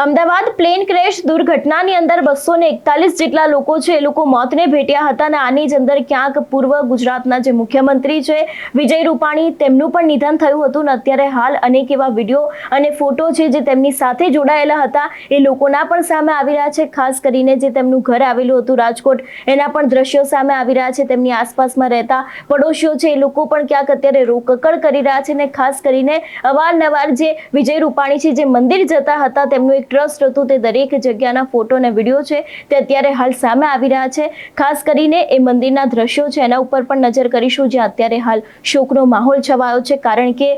Ahmedabad plane crash દુર્ઘટનાની અંદર બસો ને એકતાલીસ જેટલા લોકો છે, એ લોકો મોતને ભેટ્યા હતા અને આની જ અંદર ક્યાંક પૂર્વ ગુજરાતના જે મુખ્યમંત્રી છે, વિજય રૂપાણી, તેમનું પણ નિધન થયું હતું ને અત્યારે હાલ અનેક એવા વીડિયો અને ફોટો છે, જે તેમની સાથે જોડાયેલા હતા. એ લોકોના પણ સામે આવી રહ્યા છે, ખાસ કરીને જે તેમનું ઘર આવેલું હતું રાજકોટ, એના પણ દ્રશ્યો સામે આવી રહ્યા છે. તેમની આસપાસમાં રહેતા પડોશીઓ છે, એ લોકો પણ ક્યાંક અત્યારે રોકકળ કરી રહ્યા છે ને ખાસ કરીને અવારનવાર જે વિજય રૂપાણી છે, જે મંદિર જતા હતા, તેમનું એક ટ્રસ્ટ હતું તે દરેક જગ્યાના ફોટો અને વીડિયો છે તે અત્યારે હાલ સામે આવી રહ્યા છે. ખાસ કરીને એ મંદિરના દ્રશ્યો છે, એના ઉપર પણ નજર કરીશું, જ્યાં અત્યારે હાલ શોકનો માહોલ છવાયો છે. કારણ કે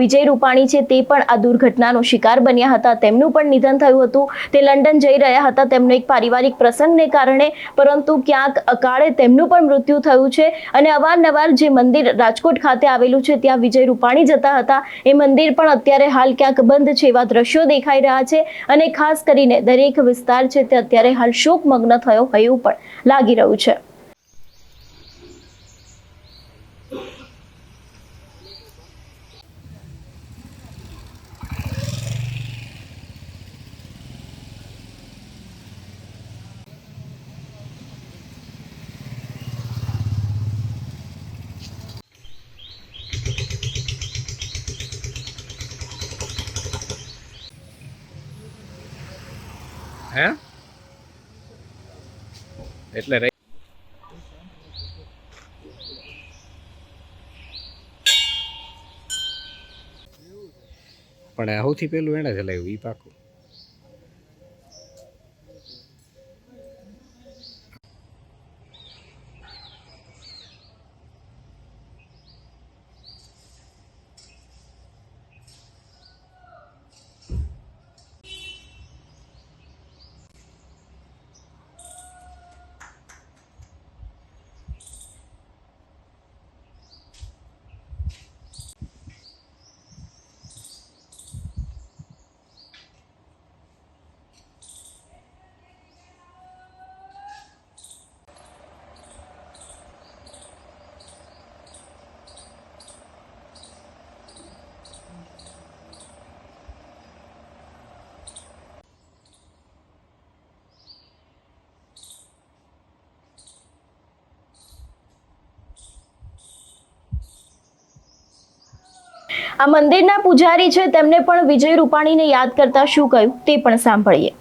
વિજય રૂપાણી છે તે પણ આ દુર્ઘટનાનો શિકાર બન્યા હતા. તેમનું પણ નિધન થયું હતું. તે લંડન જઈ રહ્યા હતા. તેમનો એક પારિવારિક પ્રસંગને કારણે, પરંતુ ક્યાંક અકાળે તેમનું પણ મૃત્યુ થયું છે. અને અવારનવાર જે મંદિર રાજકોટ ખાતે આવેલું છે, ત્યાં વિજય રૂપાણી જતા હતા. એ મંદિર પણ અત્યારે હાલ ક્યાંક બંધ છે એવા દ્રશ્યો દેખાઈ રહ્યા છે. અને ખાસ કરીને દરેક વિસ્તાર છે તે અત્યારે હાલ શોકમગ્ન થયો હોય એવું પણ લાગી રહ્યું છે. હે? એટલે રહી પણ સૌથી પહેલું એણે ચલાવ્યું એ પાકું. આ મંદિરના પૂજારી છે તેમને પણ વિજય રૂપાણીને યાદ કરતા શું કહ્યું તે પણ સાંભળીએ.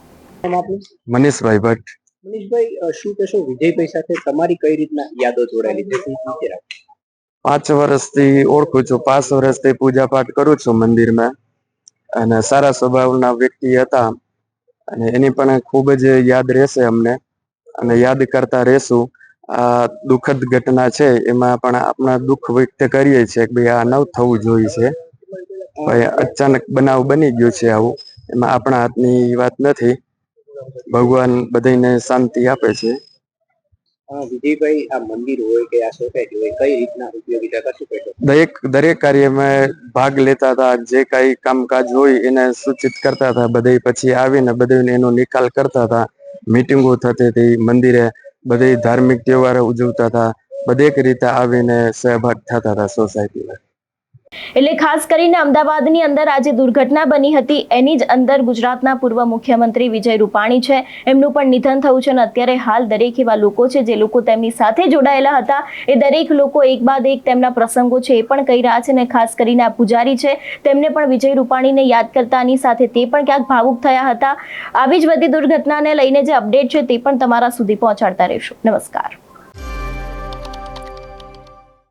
મનીષભાઈ ભટ્ટ. મનીષભાઈ શું કહેશો વિજયભાઈ સાથે તમારી કઈ રીતના યાદો જોડાયેલી છે? શું શું કહેવા? પાંચ વર્ષથી ઓળખું છું પાંચ વર્ષથી પૂજા પાઠ કરું છું મંદિરમાં. અને સારા સ્વભાવના વ્યક્તિ હતા. અને એની પણ ખૂબ જ યાદ રહેશે અમને. અને યાદ કરતા રહેશું. આ દુઃખદ ઘટના છે એમાં પણ આપણા દુઃખ વ્યક્ત કરીએ છીએ કે ભાઈ આ ન થવું જોઈએ છે. ભાઈ અચાનક બનાવ બની ગયો છે આવું એમાં આપણા હાથની વાત નથી. ભગવાન બધાને શાંતિ આપે છે. વિજયભાઈ આ મંદિર હોય કે આ સોસાયટી હોય કઈ રીતના દરેક દરેક કાર્યમાં ભાગ લેતા હતા જે કઈ કામકાજ હોય એને સૂચિત કરતા હતા. બધે પછી આવીને બધે એનો નિકાલ કરતા હતા. મીટિંગો થતી હતી મંદિરે બધે ધાર્મિક તહેવારો ઉજવતા હતા. બધેક રીતે આવીને સહભાગ થતા હતા સોસાયટીમાં એટલે ખાસ કરીને અમદાવાદની અંદર આજે દુર્ઘટના બની હતી. એની જ અંદર ગુજરાતના પૂર્વ મુખ્યમંત્રી વિજય રૂપાણી છે. એમનું પણ નિધન થયું છે અને અત્યારે હાલ દરેક એવા લોકો છે જે લોકો તેમની સાથે જોડાયેલા હતા. એ દરેક લોકો એક બાદ એક તેમના પ્રસંગો છે એ પણ કહી રહ્યા છે અને ખાસ કરીને આ પૂજારી છે. તેમને પણ વિજય રૂપાણીને યાદ કરતાની સાથે તે પણ ક્યાંક ભાવુક થયા હતા. આવી જ બધી દુર્ઘટનાને લઈને જે અપડેટ છે તે પણ તમારા સુધી પહોંચાડતા રહેશું. નમસ્કાર.